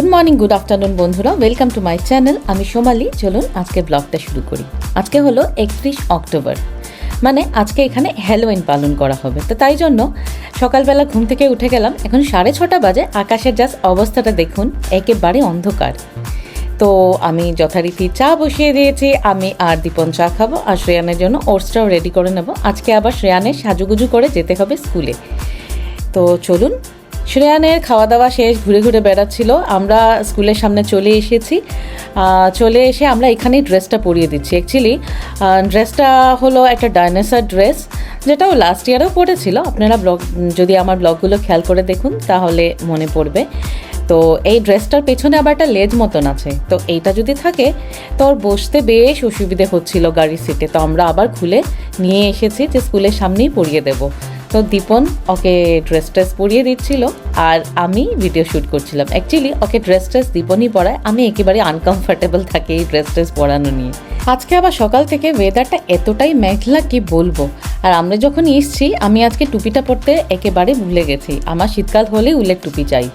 Good morning good afternoon বন্ধুরা। Welcome to my channel আমি সোমালি। চলুন আজকে ব্লগটা শুরু করি। আজকে হলো একত্রিশ অক্টোবর। মানে আজকে এখানে হ্যালোইন পালন করা হবে। তো তাই জন্য সকালবেলা ঘুম থেকে উঠে গেলাম। এখন সাড়ে ছটা বাজে। আকাশের জাস্ট অবস্থাটা দেখুন। একেবারে অন্ধকার। তো আমি যথারীতি চা বসিয়ে দিয়েছি। আমি আর দীপন চা খাব। আর শ্রেয়ানের জন্য ওটসটাও রেডি করে নেব। আজকে আবার শ্রেয়ানের সাজুগুজু করে যেতে হবে স্কুলে। তো চলুন শ্রেয়ানের খাওয়া দাওয়া শেষ, ঘুরে ঘুরে বেড়াচ্ছিল। আমরা স্কুলের সামনে চলে এসেছি। চলে এসে আমরা এখানেই ড্রেসটা পরিয়ে দিচ্ছি। অ্যাকচুয়ালি ড্রেসটা হলো একটা ডাইনোসার ড্রেস যেটাও লাস্ট ইয়ারেও পড়েছিল। আপনারা ব্লগ যদি আমার ব্লগগুলো খেয়াল করে দেখুন, তাহলে মনে পড়বে। তো এই ড্রেসটার পেছনে আবার একটা লেজ মতন আছে। তো এইটা যদি থাকে, তো ওর বসতে বেশ অসুবিধে হচ্ছিল গাড়ির সিটে তো আমরা আবার খুলে নিয়ে এসেছি যে স্কুলের সামনেই পরিয়ে দেবো। তো দীপন ওকে ড্রেস ট্রেস পরিয়ে দিচ্ছিল আর আমি ভিডিও শ্যুট করছিলাম। অ্যাকচুয়ালি ওকে ড্রেস ট্রেস দীপনই পরায়। আমি একেবারে আনকমফর্টেবল থাকি এই ড্রেস ট্রেস পরানো নিয়ে। আজকে আবার সকাল থেকে ওয়েদারটা এতটাই মেঘলা কি বলব? আর আমরা যখন এসছি, আমি আজকে টুপিটা পরতে একেবারে ভুলে গেছি। আমার শীতকাল হলেই উলের টুপি চাই।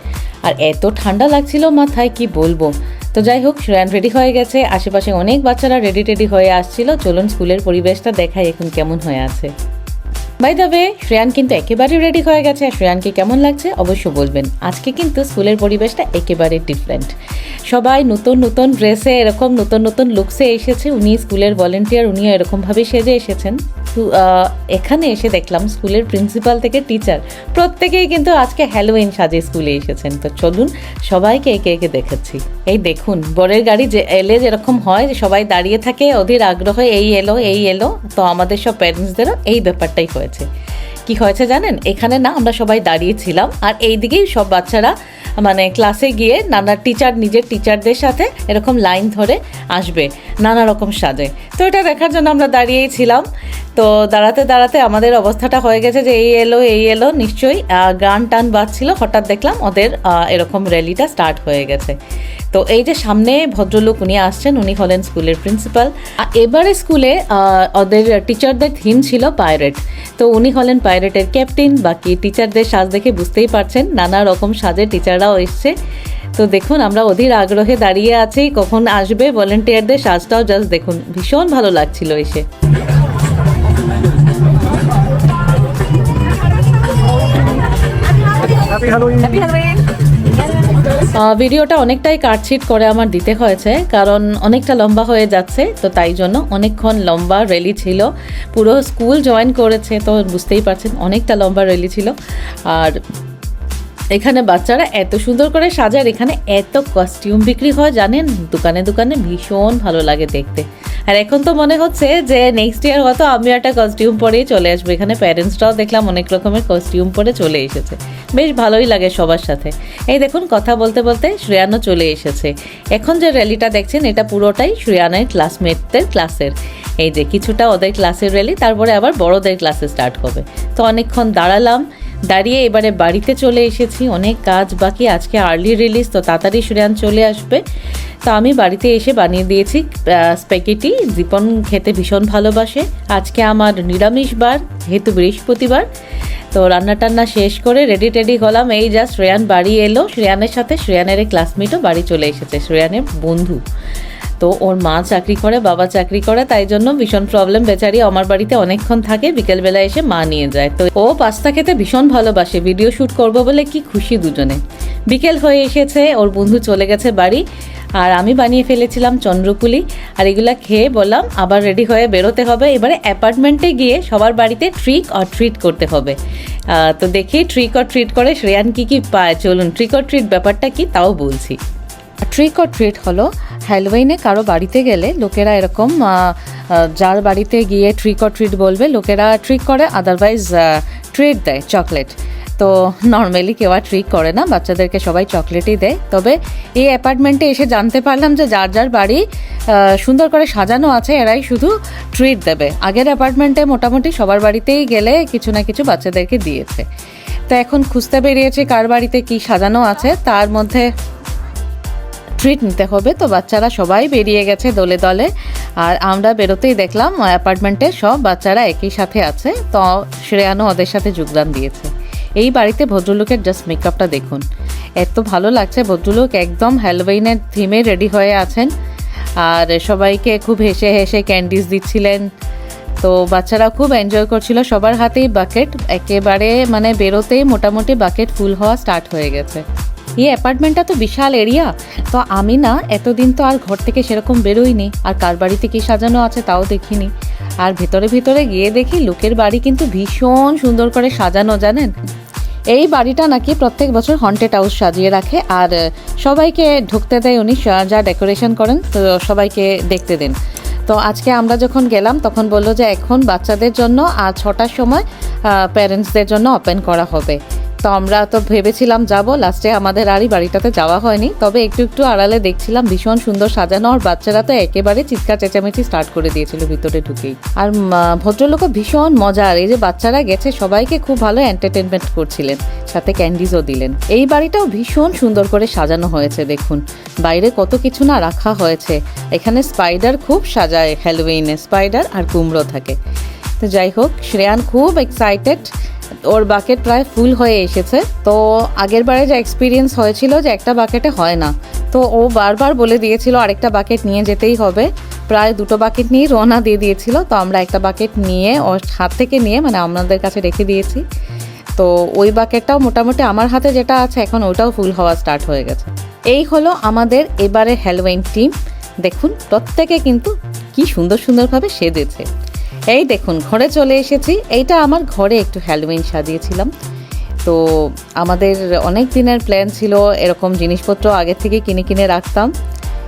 আর এত ঠান্ডা লাগছিল মাথায়, কি বলব? তো যাই হোক শ্রেয়ান রেডি হয়ে গেছে। আশেপাশে অনেক বাচ্চারা রেডি টেডি হয়ে আসছিল। চলুন স্কুলের পরিবেশটা দেখাই এখন কেমন হয়ে আছে। বাই দ্য ওয়ে শ্রেয়ান কিন্তু একেবারে রেডি হয়ে গেছে। শ্রেয়ানকে কেমন লাগছে অবশ্য বলবেন। আজকে কিন্তু স্কুলের পরিবেশটা একেবারে ডিফারেন্ট সবাই নতুন নতুন ড্রেসে এরকম নতুন নতুন লুকসে এসেছে। উনি স্কুলের ভলেন্টিয়ার উনিও এরকমভাবে সেজে এসেছেন। তো, এখানে এসে দেখলাম স্কুলের প্রিন্সিপাল থেকে টিচার প্রত্যেকেই কিন্তু আজকে হ্যালোইন সাজে স্কুলে এসেছেন। তো চলুন সবাইকে একে একে দেখাচ্ছি। এই দেখুন বরের গাড়ি যে এলে যেরকম হয় যে সবাই দাঁড়িয়ে থাকে অধীর আগ্রহে এই এলো এই এলো। তো আমাদের সব প্যারেন্টসদেরও এই ব্যাপারটাই হয়েছে। কি হয়েছে জানেন? এখানে না আমরা সবাই দাঁড়িয়েছিলাম আর এই দিকেই সব বাচ্চারা মানে ক্লাসে গিয়ে নানা টিচার নিজের টিচারদের সাথে এরকম লাইন ধরে আসবে, নানা রকম সাজে। তো এটা দেখার জন্য আমরা দাঁড়িয়েই ছিলাম তো দাঁড়াতে দাঁড়াতে আমাদের অবস্থাটা হয়ে গেছে যে এই এলো এই এলো, নিশ্চয়ই গান টান বাজছিল, হঠাৎ দেখলাম ওদের এরকম র্যালিটা স্টার্ট হয়ে গেছে। তো এই যে সামনে ভদ্রলোক উনি আসছেন, উনি হলেন স্কুলের প্রিন্সিপাল এবারে স্কুলে ওদের টিচারদের থিম ছিল পাইরেট তো উনি হলেন পাইরেটের ক্যাপ্টেন। বাকি টিচারদের সাজ দেখে বুঝতেই পারছেন নানা রকম সাজের টিচাররাও এসছে। তো দেখুন আমরা অধীর আগ্রহে দাঁড়িয়ে আছি কখন আসবে ভলেন্টিয়ারদের সাজটাও জাস্ট দেখুন। ভীষণ ভালো লাগছিল এসে। হ্যাপি হ্যালোইন আহ, ভিডিওটা অনেকটাই কাটছিট করে আমার দিতে হয়েছে, কারণ অনেকটা লম্বা হয়ে যাচ্ছে, তো তাই জন্য অনেকক্ষণ লম্বা র্যালি ছিল। পুরো স্কুল জয়েন করেছে, তো বুঝতেই পারছেন, অনেকটা লম্বা র্যালি ছিল। আর এখানে বাচ্চারা এত সুন্দর করে সাজার এখানে এত কস্টিউম বিক্রি হয়, জানেন? দোকানে দোকানে ভীষণ ভালো লাগে দেখতে। আর এখন তো মনে হচ্ছে যে নেক্সট ইয়ার হয়তো আমি একটা কস্টিউম পরেই চলে আসব। এখানে প্যারেন্টসরাও দেখলাম অনেক রকমের কস্টিউম পরে চলে এসেছে। বেশ ভালোই লাগে সবার সাথে। এই দেখুন, কথা বলতে বলতে শ্রেয়ানও চলে এসেছে। এখন যে র্যালিটা দেখছেন, এটা পুরোটাই শ্রেয়ানের ক্লাসমেটদের ক্লাসের এই যে কিছুটা ওদের ক্লাসের র্যালি তারপরে আবার বড়দের ক্লাসে স্টার্ট হবে। তো অনেকক্ষণ দাঁড়ালাম দাঁড়িয়ে এবারে বাড়িতে চলে এসেছি। অনেক কাজ বাকি, আজকে আর্লি রিলিজ তো তাড়াতাড়ি শ্রেয়ান চলে আসবে। তো আমি বাড়িতে এসে বানিয়ে দিয়েছি স্প্যাগেটি দীপন খেতে ভীষণ ভালোবাসে। আজকে আমার নিরামিষ বার, যেহেতু বৃহস্পতিবার। তো রান্না টান্না শেষ করে রেডি টেডি হলাম। এই যা শ্রেয়ান বাড়ি এলো। শ্রেয়ানের সাথে শ্রেয়ানের ক্লাসমেটও বাড়ি চলে এসেছে শ্রেয়ানের বন্ধু। তো ওর মা চাকরি করে, বাবা চাকরি করে, তাই জন্য ভীষণ প্রবলেম বেচারি আমার বাড়িতে অনেকক্ষণ থাকে, বিকেলবেলা এসে মা নিয়ে যায়। তো ও পাস্তা খেতে ভীষণ ভালোবাসে ভিডিও শ্যুট করব বলে কি খুশি দুজনে। বিকেল হয়ে এসেছে, ওর বন্ধু চলে গেছে বাড়ি, আর আমি বানিয়ে ফেলেছিলাম চন্দ্রপুলি। আর এগুলা খেয়ে বললাম, আবার রেডি হয়ে বেরোতে হবে। এবারে অ্যাপার্টমেন্টে গিয়ে সবার বাড়িতে ট্রিক অর ট্রিট করতে হবে। তো দেখি ট্রিক অর ট্রিট করে শ্রেয়ান কি কি পায়। চলুন ট্রিক অর ট্রিট ব্যাপারটা কি তাও বলছি। ট্রিক অর ট্রিট হলো হ্যালোইনে কারও বাড়িতে গেলে লোকেরা এরকম যার বাড়িতে গিয়ে ট্রিক অর ট্রিট বলবে, লোকেরা ট্রিক করে আদারওয়াইজ ট্রিট দেয় চকলেট তো নর্মালি কেউ আর ট্রিক করে না, বাচ্চাদেরকে সবাই চকলেটই দেয়। তবে এই অ্যাপার্টমেন্টে এসে জানতে পারলাম যে যার যার বাড়ি সুন্দর করে সাজানো আছে, এরাই শুধু ট্রিট দেবে। আগের অ্যাপার্টমেন্টে মোটামুটি সবার বাড়িতেই গেলে কিছু না কিছু বাচ্চাদেরকে দিয়েছে। তো এখন খুঁজতে বেরিয়েছে কার বাড়িতে কি সাজানো আছে, তার মধ্যে ট্রিট নিতে হবে। তো বাচ্চারা সবাই বেরিয়ে গেছে দলে দলে। আর আমরা বেরোতেই দেখলাম অ্যাপার্টমেন্টে সব বাচ্চারা একই সাথে আছে। তো শ্রেয়ানো ওদের সাথে যোগদান দিয়েছে। এই বাড়িতে ভদ্রলোকের জাস্ট মেকআপটা দেখুন। এত ভালো লাগছে, ভদ্রলোক একদম হ্যালোউইনের থিমে রেডি হয়ে আছেন। আর সবাইকে খুব হেসে হেসে ক্যান্ডিস দিচ্ছিলেন। তো বাচ্চারা খুব এনজয় করছিল। সবার হাতেই বাকেট একেবারে মানে বেরোতেই মোটামুটি বাকেট ফুল হওয়া স্টার্ট হয়ে গেছে। এই অ্যাপার্টমেন্টটা তো বিশাল এরিয়া তো আমি না, এতদিন তো আর ঘর থেকে সেরকম বেরোইনি। আর কার বাড়িতে কী সাজানো আছে তাও দেখিনি। আর ভিতরে ভিতরে গিয়ে দেখি লোকের বাড়ি কিন্তু ভীষণ সুন্দর করে সাজানো, জানেন? এই বাড়িটা নাকি প্রত্যেক বছর হন্টেড হাউস সাজিয়ে রাখে। আর সবাইকে ঢুকতে দেয় উনি যা- ডেকোরেশন করেন, তো সবাইকে দেখতে দেন। তো আজকে আমরা যখন গেলাম, তখন বলল যে এখন বাচ্চাদের জন্য আর ছটার সময় প্যারেন্টসদের জন্য ওপেন করা হবে। তো আমরা তো ভেবেছিলাম যাব। লাস্টে আমাদের আরই বাড়িটাতে যাওয়া হয়নি। তবে একটু একটু আড়ালে দেখছিলাম ভীষণ সুন্দর সাজানো আর বাচ্চারা তো একেবারে চিৎকার চেঁচামেচি স্টার্ট করে দিয়েছিল ভিতরে ঢুকেই। আর ভদ্রলোকও ভীষণ মজার এই যে বাচ্চারা গেছে, সবাইকে খুব ভালো এন্টারটেনমেন্ট করছিলেন। সাথে ক্যান্ডিজও দিলেন। এই বাড়িটাও ভীষণ সুন্দর করে সাজানো হয়েছে, দেখুন। বাইরে কত কিছু না রাখা হয়েছে। এখানে স্পাইডার খুব সাজায় হ্যালোউইনে স্পাইডার আর কুমড়ো থাকে। তো যাই হোক, শ্রেয়ান খুব এক্সাইটেড ওর বাকেট প্রায় ফুল হয়ে এসেছে। তো আগের বারে যে এক্সপিরিয়েন্স হয়েছিল যে একটা বাকেটে হয় না। তো ও বারবার বলে দিয়েছিল, আরেকটা বাকেট নিয়ে যেতেই হবে। প্রায় দুটো বাকেট নিয়ে রওনা দিয়ে দিয়েছিল। তো আমরা একটা বাকেট নিয়ে, ওর হাত থেকে নিয়ে মানে আমাদের কাছে রেখে দিয়েছি। তো ওই বাকেটটাও মোটামুটি আমার হাতে যেটা আছে, এখন ওটাও ফুল হওয়া স্টার্ট হয়ে গেছে। এই হলো আমাদের এবারে হ্যালোউইন টিম দেখুন, প্রত্যেকে কিন্তু কি সুন্দর সুন্দরভাবে সেজেছে। এই দেখুন, ঘরে চলে এসেছি। এইটা আমার ঘরে একটু হ্যালোউইন সাজিয়েছিলাম। তো আমাদের অনেক দিনের প্ল্যান ছিল এরকম জিনিসপত্র আগে থেকে কিনে কিনে রাখতাম।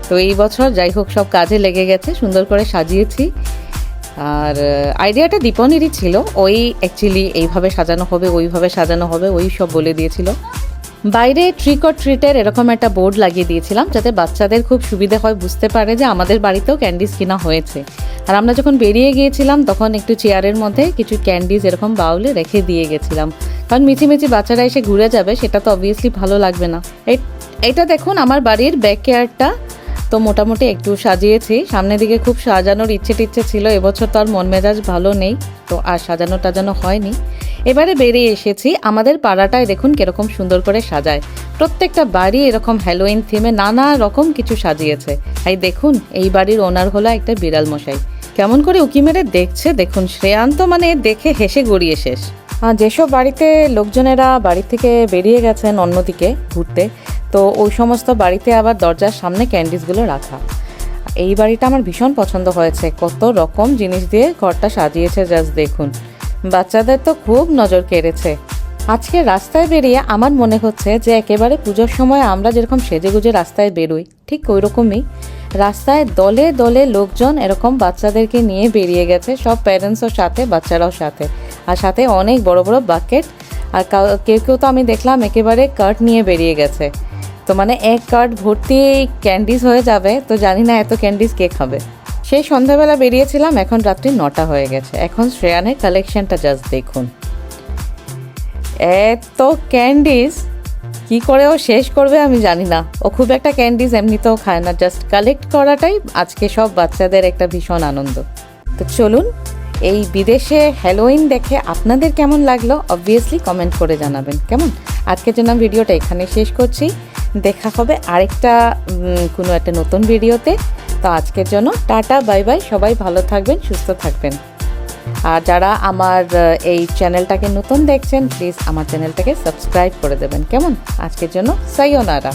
তো এই বছর যাই হোক, সব কাজে লেগে গেছে, সুন্দর করে সাজিয়েছি। আর আইডিয়াটা দীপনেরই ছিল। ওই অ্যাকচুয়ালি এইভাবে সাজানো হবে, ওইভাবে সাজানো হবে, ওই সব বলে দিয়েছিল। বাইরে ট্রিক অর ট্রিটের এরকম একটা বোর্ড লাগিয়ে দিয়েছিলাম, যাতে বাচ্চাদের খুব সুবিধে হয় বুঝতে পারে যে আমাদের বাড়িতেও ক্যান্ডিস কিনা হয়েছে। আর আমরা যখন বেরিয়ে গিয়েছিলাম, তখন একটু চেয়ারের মধ্যে কিছু ক্যান্ডিজ এরকম বাউলে রেখে দিয়ে গেছিলাম। কারণ মিছিমিছি বাচ্চারা এসে ঘুরে যাবে, সেটা তো অবভিয়াসলি ভালো লাগবে না। এইটা দেখুন, আমার বাড়ির ব্যাক কেয়ারটা তো মোটামুটি একটু সাজিয়েছি। সামনের দিকে খুব সাজানোর ইচ্ছে টিচ্ছে ছিল, এবছর তো আর মন মেজাজ ভালো নেই, তো আর সাজানো টাজানো হয়নি। এবারে বেরিয়ে এসেছি, আমাদের পাড়াটায় দেখুন কীরকম সুন্দর করে সাজায়। প্রত্যেকটা বাড়ি এরকম হ্যালোইন থিমে নানা রকম কিছু সাজিয়েছে। তাই দেখুন, এই বাড়ির ওনার হলো একটা বিড়াল মশাই। কেমন করে উকি মেরে দেখছে, দেখুন, শ্রেয়ান্ত মানে দেখে হেসে গড়িয়ে শেষ। যেসব বাড়িতে লোকজনেরা বাড়ি থেকে বেরিয়ে গেছেন অন্যদিকে ঘুরতে, তো ওই সমস্ত বাড়িতে আবার দরজার সামনে ক্যান্ডিসগুলো রাখা। এই বাড়িটা আমার ভীষণ পছন্দ হয়েছে, কত রকম জিনিস দিয়ে ঘরটা সাজিয়েছে জাস্ট দেখুন। বাচ্চাদের তো খুব নজর কেড়েছে। আজকে রাস্তায় বেরিয়ে আমার মনে হচ্ছে যে একেবারে পুজোর সময় আমরা যেরকম সেজেগুজে রাস্তায় বেরোই, ঠিক ওই রকমই রাস্তায় দলে দলে লোকজন এরকম বাচ্চাদেরকে নিয়ে বেরিয়ে গেছে, সব প্যারেন্টসও সাথে, বাচ্চারাও সাথে। আর সাথে অনেক বড় বড় বাকেট আর কেউ কেউ তো আমি দেখলাম একেবারে কার্ট নিয়ে বেরিয়ে গেছে। তো মানে এক কার্ট ভর্তি ক্যান্ডিস হয়ে যাবে, তো জানি না এত ক্যান্ডিস কে খাবে। সেই সন্ধ্যাবেলা বেরিয়েছিলাম, এখন রাত্রি নটা হয়ে গেছে। এখন শ্রেয়ানের কালেকশনটা জাস্ট দেখুন। এত ক্যান্ডিজ কি করে ও শেষ করবে আমি জানি না। ও খুব একটা ক্যান্ডিজ এমনিতেও খায় না। জাস্ট কালেক্ট করাটাই আজকে সব বাচ্চাদের একটা ভীষণ আনন্দ। তো চলুন, এই বিদেশে হ্যালোইন দেখে আপনাদের কেমন লাগল অবভিয়াসলি কমেন্ট করে জানাবেন। কেমন? আজকের জন্য ভিডিওটা এখানে শেষ করছি। দেখা হবে আরেকটা কোনো একটা নতুন ভিডিওতে। তো আজকের জন্য টাটা, বাই বাই, সবাই ভালো থাকবেন, সুস্থ থাকবেন। আর যারা আমার এই চ্যানেলটাকে নতুন দেখছেন প্লিজ আমার চ্যানেলটাকে সাবস্ক্রাইব করে দেবেন। কেমন? আজকের জন্য সাইওনারা